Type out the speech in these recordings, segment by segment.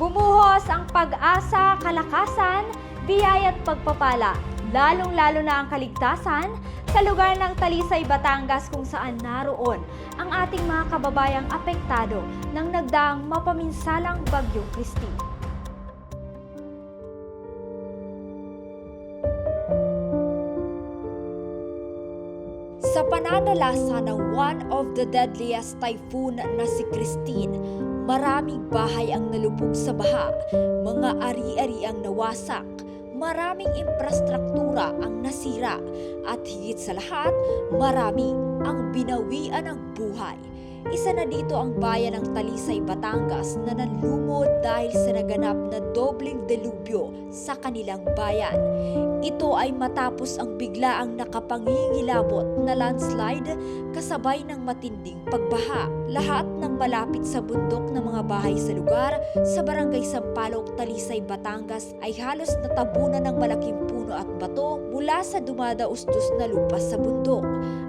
Bumuhos ang pag-asa, kalakasan, biyaya at pagpapala, lalong-lalo na ang kaligtasan sa lugar ng Talisay, Batangas kung saan naroon ang ating mga kababayang apektado ng nagdaang mapaminsalang Bagyong Kristi. Sa pananalasa ng one of the deadliest typhoon na si Christine, maraming bahay ang nalubog sa baha, mga ari-ari ang nawasak, maraming infrastruktura ang nasira, at higit sa lahat, marami ang binawian ng buhay. Isa na dito ang bayan ng Talisay, Batangas na nanlumod dahil sa naganap na dobleng delubyo sa kanilang bayan. Ito ay matapos ang biglaang nakapangingilabot na landslide kasabay ng matinding pagbaha. Lahat ng malapit sa bundok ng mga bahay sa lugar sa barangay Sampaloc, Talisay, Batangas ay halos natabunan ng malaking puno at bato mula sa dumadaustos na lupa sa bundok.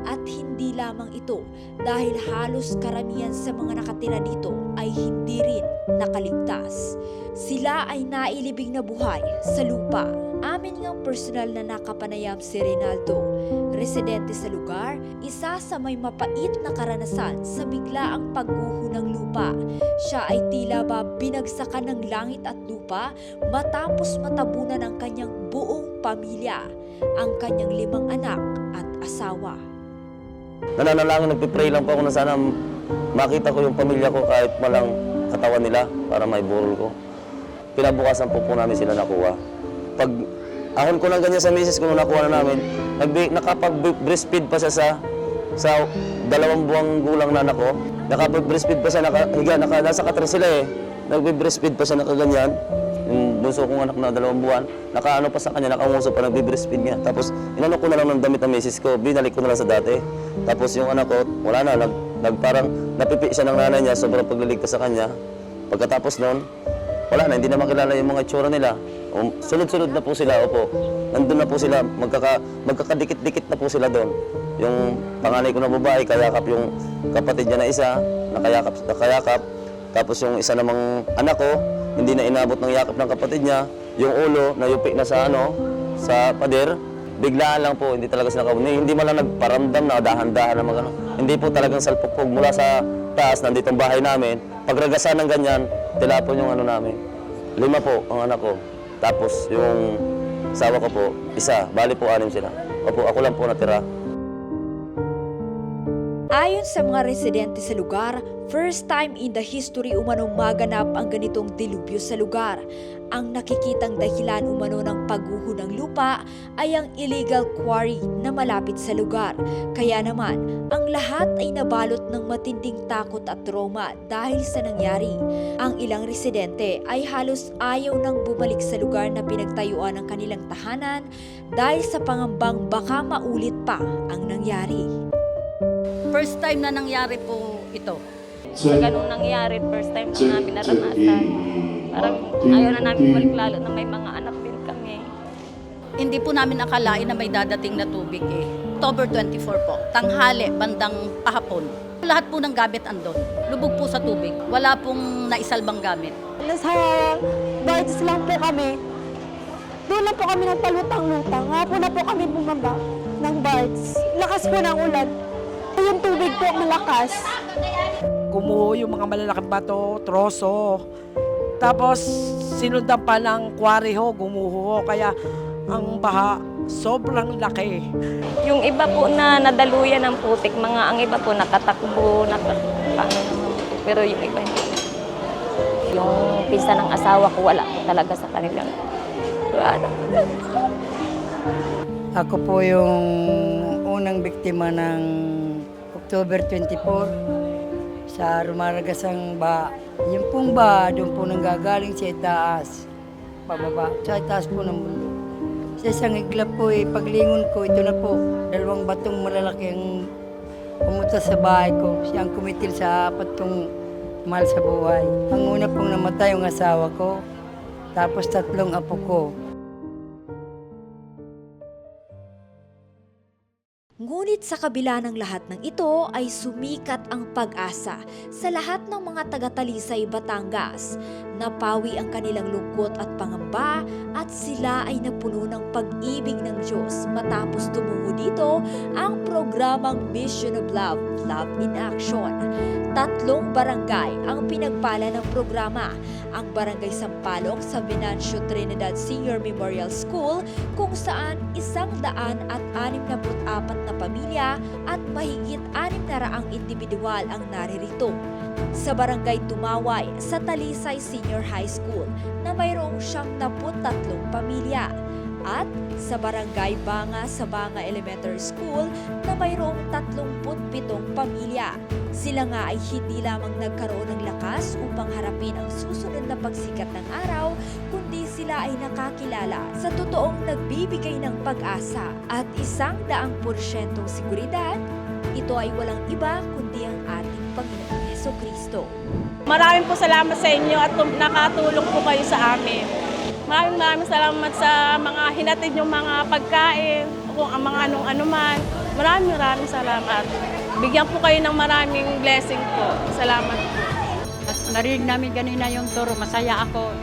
At hindi lamang ito dahil halos karamihan sa mga nakatira dito ay hindi rin nakaligtas. Sila ay nailibing na buhay sa lupa. Amin ngang personal na nakapanayam si Reynaldo, residente sa lugar, isa sa may mapait na karanasan sa biglaang pagguho ng lupa. Siya ay tila ba binagsakan ng langit at lupa matapos matabunan ang kanyang buong pamilya, ang kanyang limang anak at asawa. Nananalangin, nagpipray lang po ako na sana makita ko yung pamilya ko kahit malang katawan nila para may burol ko. Kinabukasan po po namin sila nakuha. Pag ahon ko lang ganyan sa misis ko nakuha na namin, nakapag-breastfeed pa siya sa sa dalawang buwang gulang na ko. Nakapag-breastfeed pa siya, nakahiga, naka, nasa katra sila eh. Nagbe-breastfeed pa siya nakaganyan. Yung bunso kong anak na dalawang buwan, nakaano pa sa kanya, nakanguso pa, nagbe-breastfeed niya. Tapos, inano ko na lang ng damit ng misis ko, binalik ko na lang sa dati. Tapos yung anak ko, wala na, nag, nag parang napipi siya ng nanay niya, sobrang pagliligtas sa kanya. Pagkatapos noon, wala na, hindi na makilala yung mga itsura nila. Um, sunod-sunod na po sila, opo. Nandun na po sila, magkaka, magkakadikit-dikit na po sila doon. Yung panganay ko na babae, kayakap yung kapatid niya na isa, nakayakap, nakayakap. Tapos yung isa namang anak ko, hindi na inabot ng yakap ng kapatid niya. Yung ulo, nayupi na sa ano, sa pader. Biglaan lang po, hindi talaga sila kabuni. Hindi man lang nagparamdam na dahan-dahan na magano. Hindi po talagang salpukpog mula sa taas, nandito ang bahay namin. Pagragasan ng ganyan, tilapon yung ano namin. Lima po ang anak ko. Tapos yung asawa ko po, isa. Bali po anim sila. Opo, ako lang po natira. Ayon sa mga residente sa lugar, first time in the history umanong maganap ang ganitong dilubyo sa lugar. Ang nakikitang dahilan umano ng pagguho ng lupa ay ang illegal quarry na malapit sa lugar. Kaya naman, ang lahat ay nabalot ng matinding takot at trauma dahil sa nangyari. Ang ilang residente ay halos ayaw nang bumalik sa lugar na pinagtayuan ng kanilang tahanan dahil sa pangambang baka maulit pa ang nangyari. First time na nangyari po ito. Sa ganung nangyari, first time na namin naranasan. Parang ayaw na namin balik lalo na may mga anak din kami. Hindi po namin akalain na may dadating na tubig eh. October 24 po, tanghali, bandang pahapon. Lahat po ng gamit andon. Lubog po sa tubig. Wala pong naisalbang gamit. Nasa guards lang po kami. Doon lang po kami nagpalutang-lutang. Hapon na po kami bumaba ng guards. Lakas po ng ulan. Yung tubig po malakas. Gumuho yung mga malalaking bato, troso. Tapos sinundan pa ng quarry ho, gumuho ho. Kaya ang baha sobrang laki. Yung iba po na nadaluyan ng putik, mga ang iba po nakatakbo, naka, paano naman po. Pero yung iba hindi. Yung pinsan ng asawa ko, wala po talaga sa kanilang ano. Ako po yung unang biktima ng October 24 sa Rumaragasang ba. Yung pong ba, doon po nanggagaling sa itaas. Pababa, sa itaas po ng mundo. Sa isang iglap po eh, paglingon ko, ito na po, dalawang batong malalaki ang pumunta sa bahay ko. Siya ang kumitil sa apat kong mahal sa buhay. Ang una pong namatay yung asawa ko, tapos tatlong apo ko. Ngunit sa kabila ng lahat ng ito ay sumikat ang pag-asa sa lahat ng mga taga-Talisay, Batangas. Napawi ang kanilang lungkot at pangamba at sila ay napuno ng pag-ibig ng Diyos matapos tumungo dito ang programang Mission of Love, Love in Action. Tatlong barangay ang pinagpala ng programa. Ang Barangay Sampaloc sa Venancio Trinidad Senior Memorial School kung saan isang daan at anim na apat na pamilya at mahigit anim na raang individual ang naririto. Sa Barangay Tumaway sa Talisay Senior High School na mayroong siyang tatlong pamilya at sa Barangay Banga sa Banga Elementary School na mayroong 37 pamilya. Sila nga ay hindi lamang nagkaroon ng lakas upang harapin ang susunod na pagsikat ng araw, kundi sila ay nakakilala sa totoong nagbibigay ng pag-asa at isang daang porsyentong seguridad. Ito ay walang iba kundi ang ating Panginoong Heso Kristo. Maraming po salamat sa inyo at nakatulong po kayo sa amin. Maraming maraming salamat sa mga hinatid yung mga pagkain, kung ang mga anong anuman. Maraming maraming salamat. Bigyan po kayo ng maraming blessing po. Salamat po. At narinig namin kanina yung turo, masaya ako.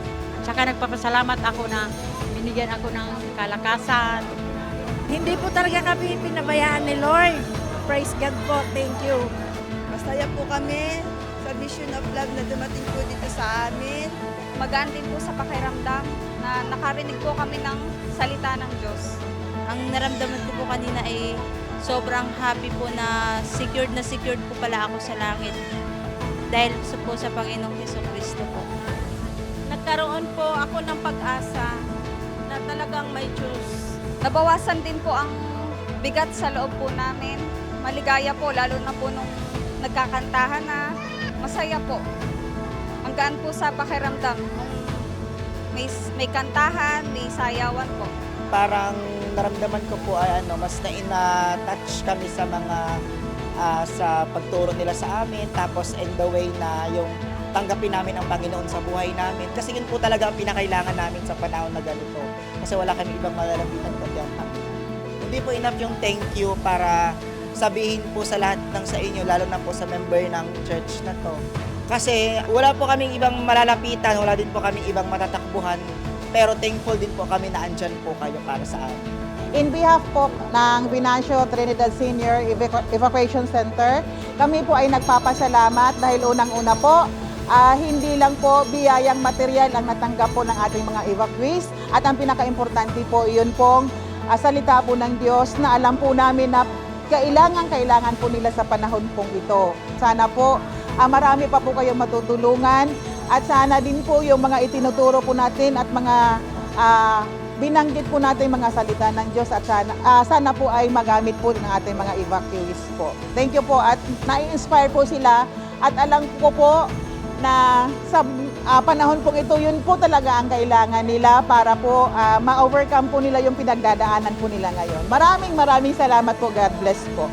Tsaka nagpapasalamat ako na binigyan ako ng kalakasan. Hindi po talaga kami pinabayaan ni Lord. Praise God po. Thank you. Masaya po kami sa Mission of Love na dumating po dito sa amin. magaan din po sa pakiramdam na nakarinig po kami ng salita ng Diyos. Ang naramdaman ko po kanina ay sobrang happy po na secured na secured po pala ako sa langit. Dahil sa po sa Panginoong Heso Kristo po. Nagkaroon po ako ng pag-asa na talagang may Diyos. Nabawasan din po ang bigat sa loob po namin. Maligaya po, lalo na po nung nagkakantahan na masaya po. Ang gaan po sa pakiramdam nung may, may kantahan, may sayawan po. Parang naramdaman ko po ay ano, mas na-touch kami sa mga ah, sa pagturo nila sa amin. Tapos in the way na yung tanggapin namin ang Panginoon sa buhay namin. Kasi yun po talaga ang pinakailangan namin sa panahon na ganito. Kasi wala kami ibang malalapitan kundi ang Panginoon. Hindi po enough yung thank you para sabihin po sa lahat ng sa inyo, lalo na po sa member ng church na to. Kasi wala po kaming ibang malalapitan, wala din po kaming ibang matatakbuhan. Pero thankful din po kami na andyan po kayo para sa amin. In behalf po ng Venancio Trinidad Senior Evacu- Evacuation Center, kami po ay nagpapasalamat dahil unang-una po, ah, hindi lang po biyayang material ang natanggap po ng ating mga evacuees at ang pinaka-importante po yun pong ah, salita po ng Diyos na alam po namin na kailangan-kailangan po nila sa panahon pong ito. Sana po ah, marami pa po kayong matutulungan at sana din po yung mga itinuturo po natin at mga ah, binanggit po natin mga salita ng Diyos at sana, ah, sana po ay magamit po ng ating mga evacuees po. Thank you po at na-inspire po sila at alam ko po na sa ah, panahon pong ito, yun po talaga ang kailangan nila para po ah, ma-overcome po nila yung pinagdadaanan po nila ngayon. Maraming maraming salamat po. God bless po.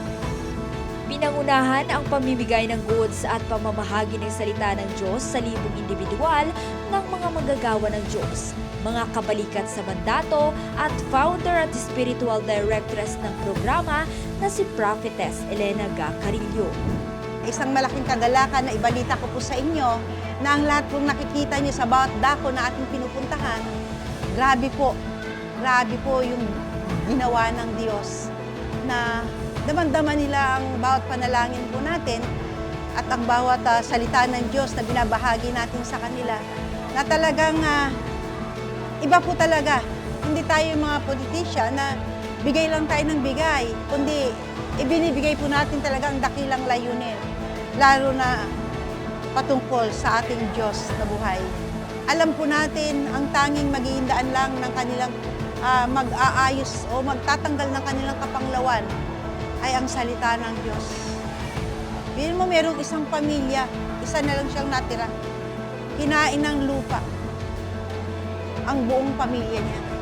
Pinangunahan ang pamimigay ng goods at pamamahagi ng salita ng Diyos sa libong individual ng mga manggagawa ng Diyos, mga kabalikat sa mandato at founder at spiritual directress ng programa na si Prophetess Elena Gacarillo. Isang malaking kagalakan na ibalita ko po sa inyo na ang lahat pong nakikita niyo sa bawat dako na ating pinupuntahan, grabe po, grabe po yung ginawa ng Diyos na damang-dama nila ang bawat panalangin po natin at ang bawat ah, salita ng Diyos na binabahagi natin sa kanila na talagang ah, iba po talaga. Hindi tayo mga politisya na bigay lang tayo ng bigay, kundi ibinibigay po natin talaga ang dakilang layunin, lalo na patungkol sa ating Diyos na buhay. Alam po natin ang tanging maghihindahan lang ng kanilang ah, mag-aayos o magtatanggal ng kanilang kapanglawan ay ang salita ng Diyos. Bilhin mo, merong isang pamilya, isa na lang siyang natira. Kinain ng lupa ang buong pamilya niya.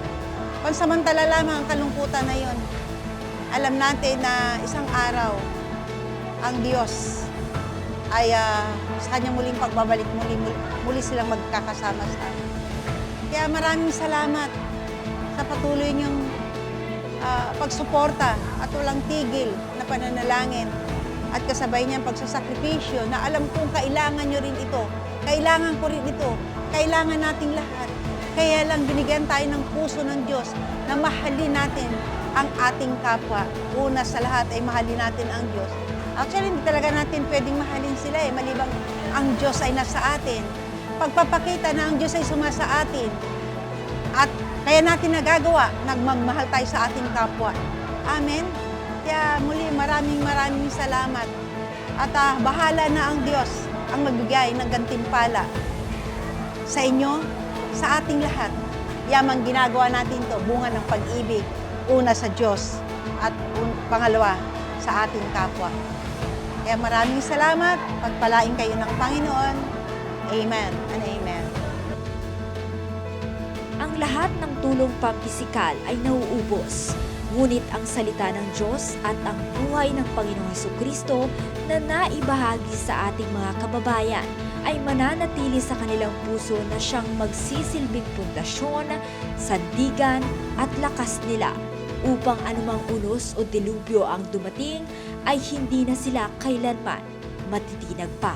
Pansamantala lamang ang kalungkutan na yon. Alam natin na isang araw ang Diyos ay ah, sa kanyang muling pagbabalik, muli, muli, muli silang magkakasama sa amin. Kaya maraming salamat sa patuloy niyong ah, pagsuporta at walang tigil na pananalangin at kasabay niyang pagsasakripisyo na alam kong kailangan niyo rin ito. Kailangan ko rin ito. Kailangan nating lahat. Kaya lang binigyan tayo ng puso ng Diyos na mahalin natin ang ating kapwa. Una sa lahat ay mahalin natin ang Diyos. Actually, hindi talaga natin pwedeng mahalin sila eh, malibang ang Diyos ay nasa atin. Pagpapakita na ang Diyos ay sumasa atin, at kaya natin nagagawa, nagmamahal tayo sa ating kapwa. Amen? Kaya muli, maraming maraming salamat. At ah, bahala na ang Diyos ang magbigay ng gantimpala sa inyo, sa ating lahat. Yamang ginagawa natin to, bunga ng pag-ibig. Una sa Diyos at un- pangalawa sa ating kapwa. Kaya maraming salamat. Pagpalain kayo ng Panginoon. Amen and amen. Ang lahat ng tulong pampisikal ay nauubos. Ngunit ang salita ng Diyos at ang buhay ng Panginoong Heso Kristo na naibahagi sa ating mga kababayan ay mananatili sa kanilang puso na siyang magsisilbing pundasyon, sandigan at lakas nila upang anumang unos o dilubyo ang dumating ay hindi na sila kailanman matitinag pa.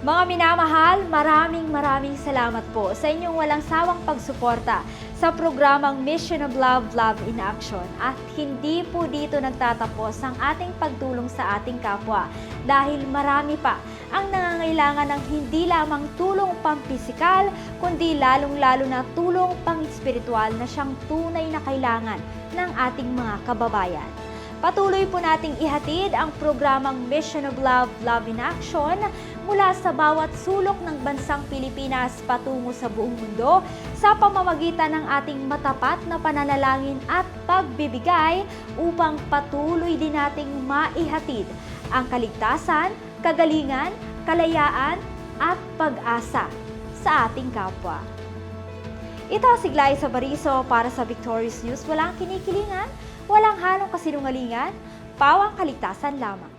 Mga minamahal, maraming maraming salamat po sa inyong walang sawang pagsuporta sa programang Mission of Love, Love in Action. At hindi po dito nagtatapos ang ating pagtulong sa ating kapwa dahil marami pa ang nangangailangan ng hindi lamang tulong pampisikal, kundi lalong-lalo na tulong pang-espiritual na siyang tunay na kailangan ng ating mga kababayan. Patuloy po nating ihatid ang programang Mission of Love, Love in Action mula sa bawat sulok ng bansang Pilipinas patungo sa buong mundo sa pamamagitan ng ating matapat na pananalangin at pagbibigay upang patuloy din nating maihatid ang kaligtasan, kagalingan, kalayaan at pag-asa sa ating kapwa. Ito si Glyza Bariso para sa Victorious News. Walang kinikilingan, walang halong kasinungalingan, pawang kaligtasan lamang.